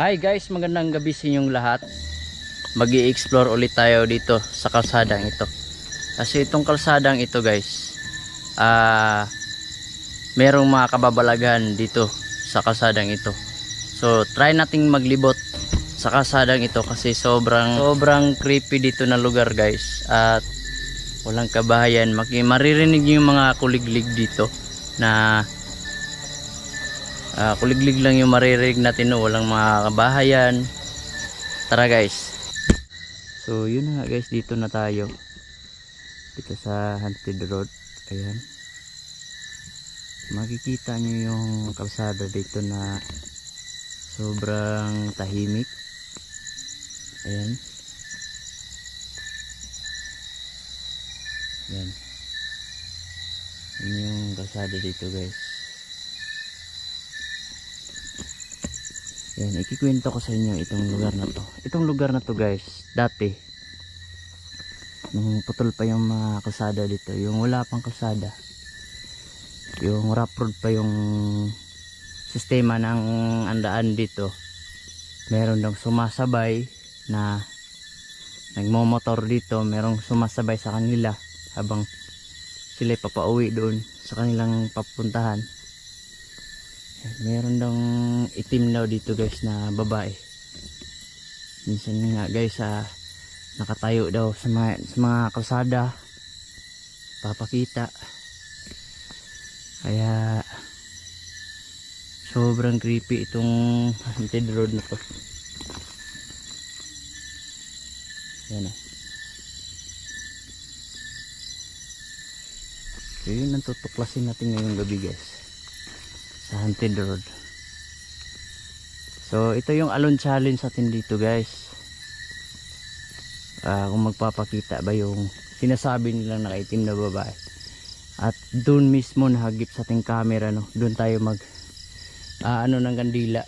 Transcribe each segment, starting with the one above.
Hi guys, magandang gabi sa inyong lahat. mag explore ulit tayo dito sa kalsadang ito. Kasi itong kalsadang ito guys, ah merong mga kababalaghan dito sa kalsadang ito. So try nating maglibot sa kalsadang ito kasi sobrang sobrang creepy dito na lugar guys. At walang kabahayan. Maririnig yung mga kuliglig dito na Ah, kuliglig lang yung maririnig natin no, walang mga kabahayan. Tara guys. So yun na nga guys, dito na tayo. Dito sa Haunted Road. Ayan. Makikita nyo yung kalsada dito na sobrang tahimik. Ayan. Ayan. Yun yung kalsada dito guys. Yan, ikikwento ko sa inyo itong lugar na to. Itong lugar na to guys, dati, nung putol pa yung mga kalsada dito, yung wala pang kalsada, yung rough road pa yung sistema ng andaan dito, meron daw sumasabay na nagmomotor dito, merong sumasabay sa kanila habang sila papauwi doon sa kanilang papuntahan. Meron daw itim daw dito guys na babae. Minsan nga guys ah, nakatayo daw sa mga, sa mga kalsada. Papakita. Kaya sobrang creepy itong haunted road na to. Yan ah. So yun ang natin ngayong gabi guys sa Haunted Road. So, ito yung alon challenge natin dito, guys. Ah, kung magpapakita ba yung sinasabi nilang nakaitim na babae. At doon mismo nahagip sa ating camera, no. Doon tayo mag ah, ano ng kandila.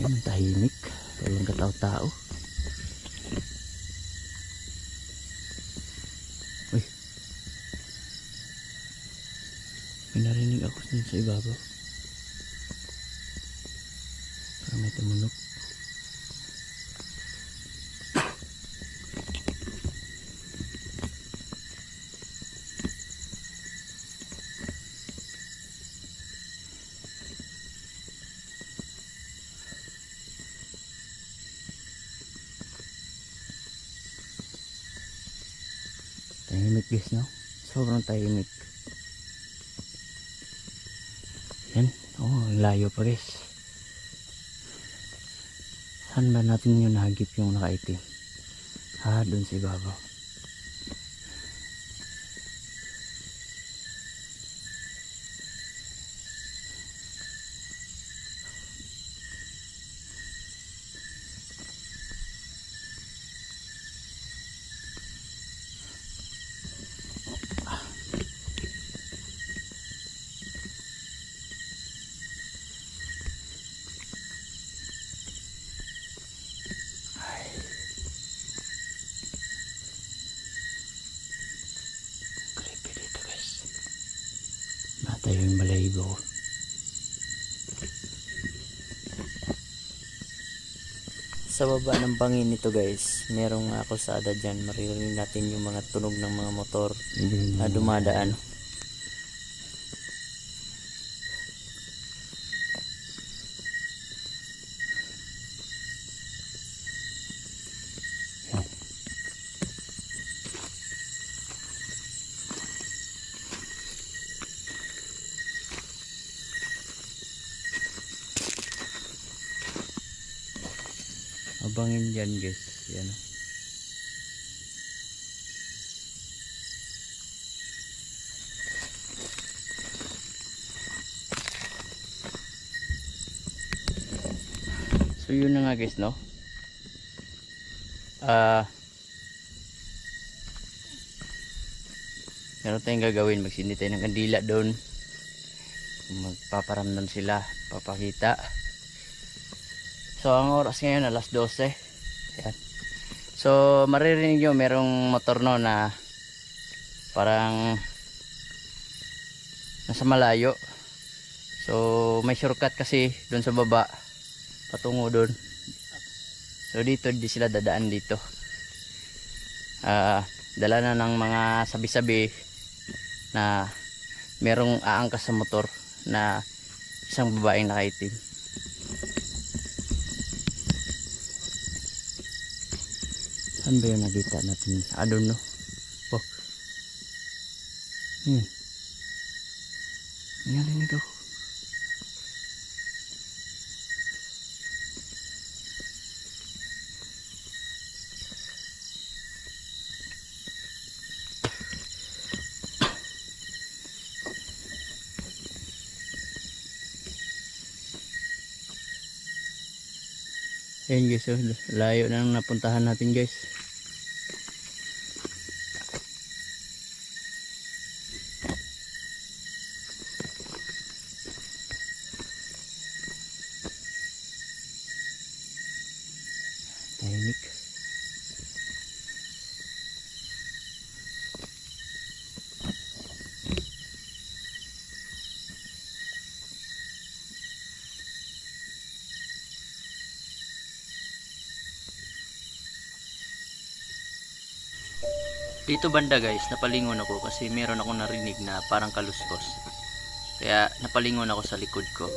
Yan, tahimik. Walang katao-tao. Dun sa ibabaw. Parang may tumunog. Tahimik guys no? Sobrang tahimik. Yan. Oh, ang layo pa guys. Saan ba natin yung nahagip yung nakaitim? Ah, dun sa ibabaw. Creepy dito guys. Matayo yung balahibo ko. Sa baba ng bangin nito guys, merong mga kalsada dyan. Maririnig natin yung mga tunog ng mga motor na dumadaan. Abangin dyan guys. Yan. So yun na nga guys no. Ah Meron tayong gagawin. Magsindi tayo ng kandila doon. Magpaparamdam sila. Papakita. So ang oras ngayon alas 12. Yan. So maririnig nyo merong motor no na parang nasa malayo. So may shortcut kasi doon sa baba patungo doon. So dito di sila dadaan dito. Ah, dala na ng mga sabi-sabi na merong aangkas sa motor na isang babaeng nakaitim. Saan ba yung nakita natin? I don't know. Oh. Hmm. Narinig ako. Ayun guys, oh, layo na napuntahan natin guys. Tahimik. Dito banda guys, napalingon ako kasi meron ako narinig na parang kaluskos. Kaya napalingon ako sa likod ko.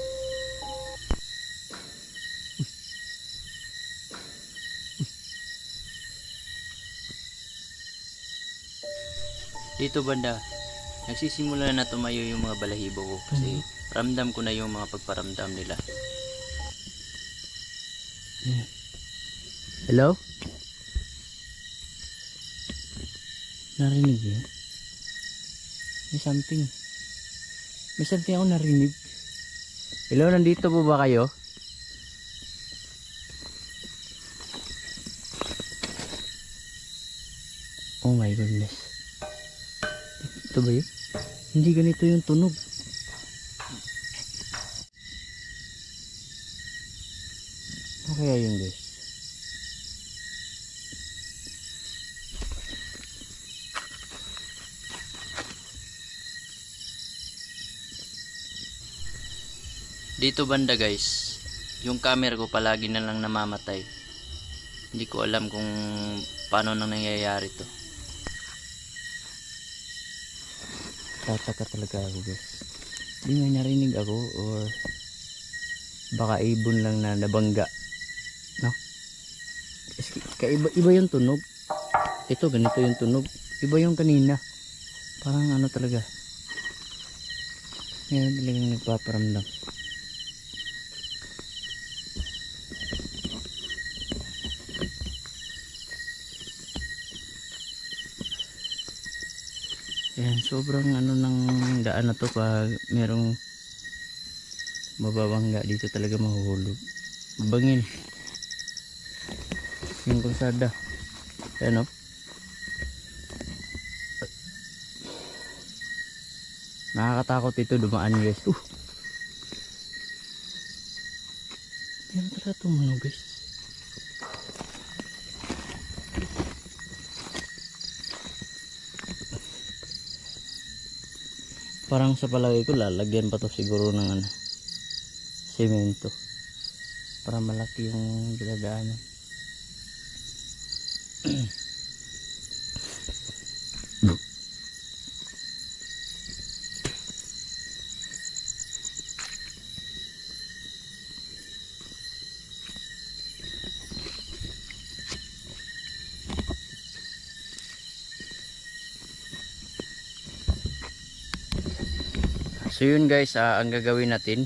Dito banda, nagsisimula na tumayo yung mga balahibo ko kasi ramdam ko na yung mga pagparamdam nila. Hello? Narinig yun? May something. May something ako narinig. Hello, nandito po ba kayo? Oh my goodness. Ito ba yun? Hindi ganito yung tunog. Ano kaya yun guys? Dito banda guys, yung camera ko palagi na lang namamatay. Hindi ko alam kung paano nang nangyayari to. Tataka talaga ako guys. Hindi nga narinig ako or baka ibon lang na nabangga. No? Kaiba, iba yung tunog. Ito, ganito yung tunog. Iba yung kanina. Parang ano talaga. Ngayon talagang nagpaparamdam. Ayan, sobrang ano ng daan na to pag merong mababangga dito talaga mahuhulog. Bangin. Yung kalsada. Ayan o. Nakakatakot ito dumaan guys. Uh. Pala itong ano guys. Parang sa palagay ko lalagyan pa to siguro ng ano semento para malaki yung dinadaanan. So yun guys, ah, ang gagawin natin,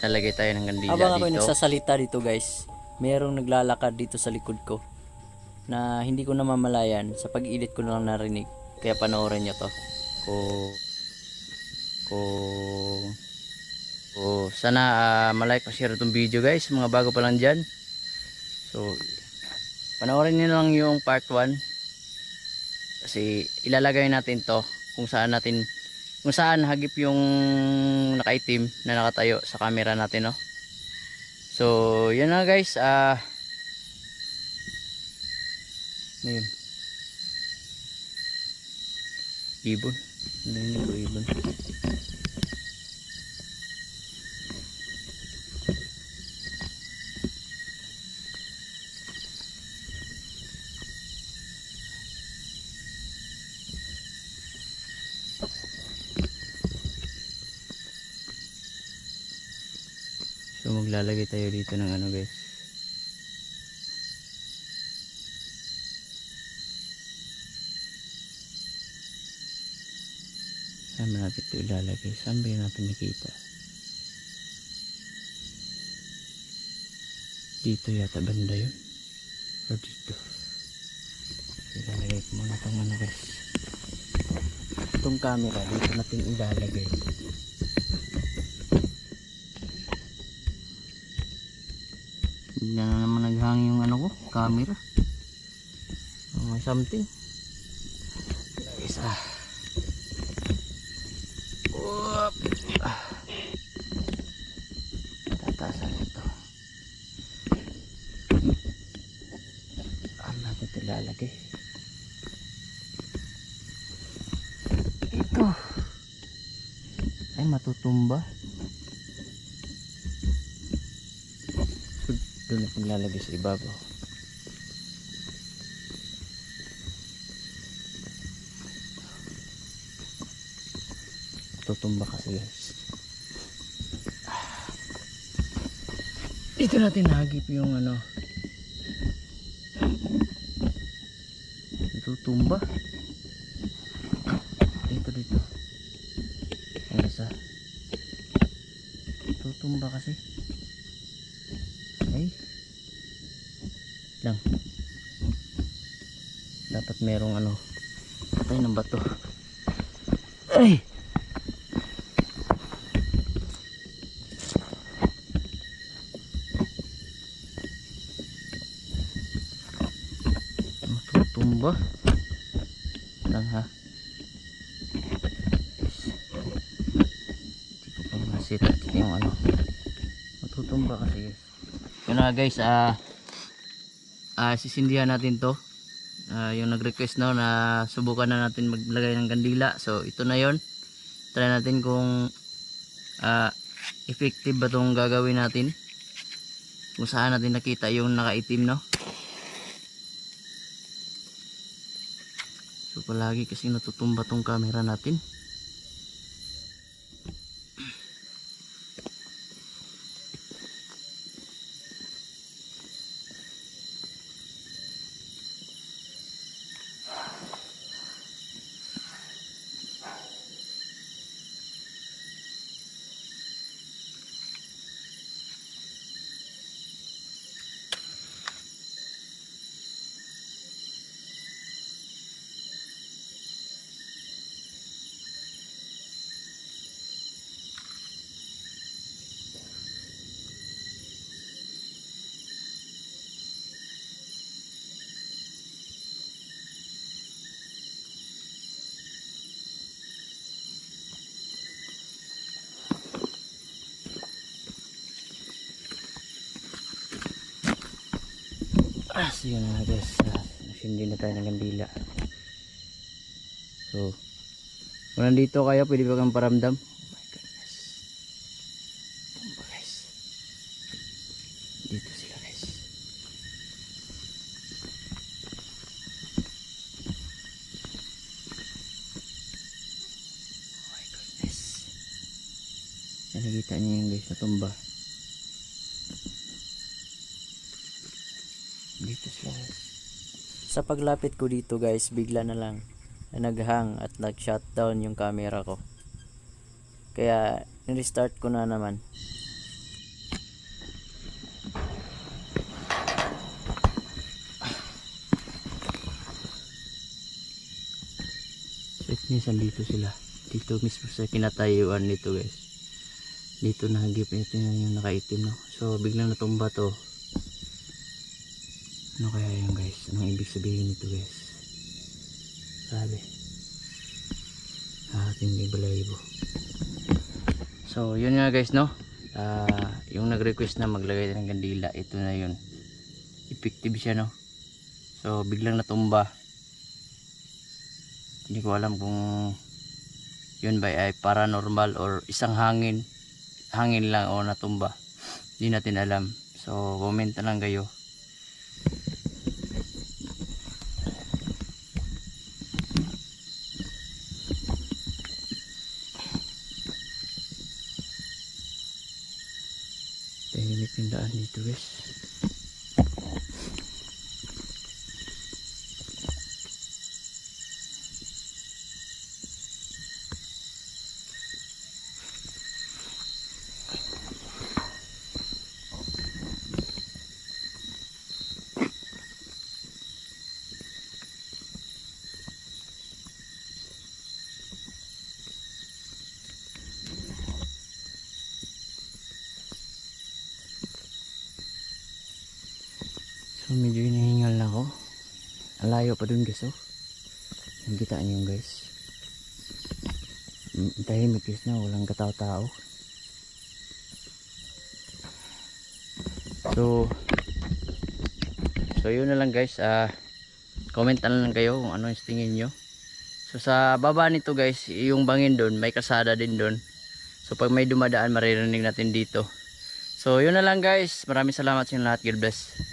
lalagay tayo ng kandila Habang ako dito. nagsasalita dito guys, merong naglalakad dito sa likod ko na hindi ko namamalayan sa pag-edit ko na lang narinig. Kaya panoorin nyo to. Kung kung kung sana ah, malike pa share itong video guys, mga bago pa lang dyan. So, panoorin nyo lang yung part 1 kasi ilalagay natin to kung saan natin kung saan hagip yung nakaitim na nakatayo sa camera natin no. So, yun na guys. Ah ano yun? Ibon. Ibon. So maglalagay tayo dito ng ano guys. Saan malapit ito ilalagay? Saan ba yun natin nakita? Dito yata banda yun. Or dito. Ilalagay ko muna itong ano guys. Itong camera dito natin ilalagay. Bigla na naman naghangin yung ano ko, camera. May something. Isa. Whoop. Ah. Tatasan ito. Saan natin ito lalagay? Ito. Ay, matutumba. So, doon natin lalagay sa ibabaw. Tutumba kasi guys. Dito natin nahagip yung ano. Tutumba. Dito dito. Ang isa. Tutumba kasi. Ay. Lang. Dapat merong ano. Patay ng bato. Ay! Matutumba. Lang ha. Hindi ko pa masita yung ano. Matutumba kasi guys. Yun na guys, ah ah sisindihan natin to. Ah, yung nag-request na na subukan na natin maglagay ng kandila. So ito na yon. Try natin kung ah effective ba tong gagawin natin. Kung saan natin nakita yung nakaitim no. So palagi kasi natutumba tong camera natin. So yun na guys. Ah, hindi na tayo ng kandila. So, kung nandito kayo, pwede ba kang paramdam? Oh my goodness. Tumba guys. Dito sila guys. Oh my goodness. Yan, nakita niyo yung guys na tumba. Dito sila guys. Sa paglapit ko dito guys, bigla na lang na naghang at nag-shutdown yung camera ko. Kaya, restart ko na naman. Means andito sila. Dito mismo sa kinatayuan nito guys. Dito nahagip ito yung nakaitim no. So biglang natumba to. Ano kaya yung guys? Anong ibig sabihin nito guys? Sabi. Ating balayibo. So yun nga guys no. Ah, yung nag-request na maglagay ng kandila, ito na yun. Effective siya no. So biglang natumba. Hindi ko alam kung yun ba ay paranormal or isang hangin hangin lang o natumba hindi natin alam so comment na lang kayo tahimik yung daan dito guys So medyo hinihingal na ako. Ang layo pa dun guys oh. Yung kita niyo guys. Mm, Tahimik guys na walang katao-tao. So So yun na lang guys. Ah comment na lang kayo kung ano yung tingin nyo. So sa baba nito guys, yung bangin doon, may kasada din doon. So pag may dumadaan, maririnig natin dito. So yun na lang guys. Maraming salamat sa lahat. God bless.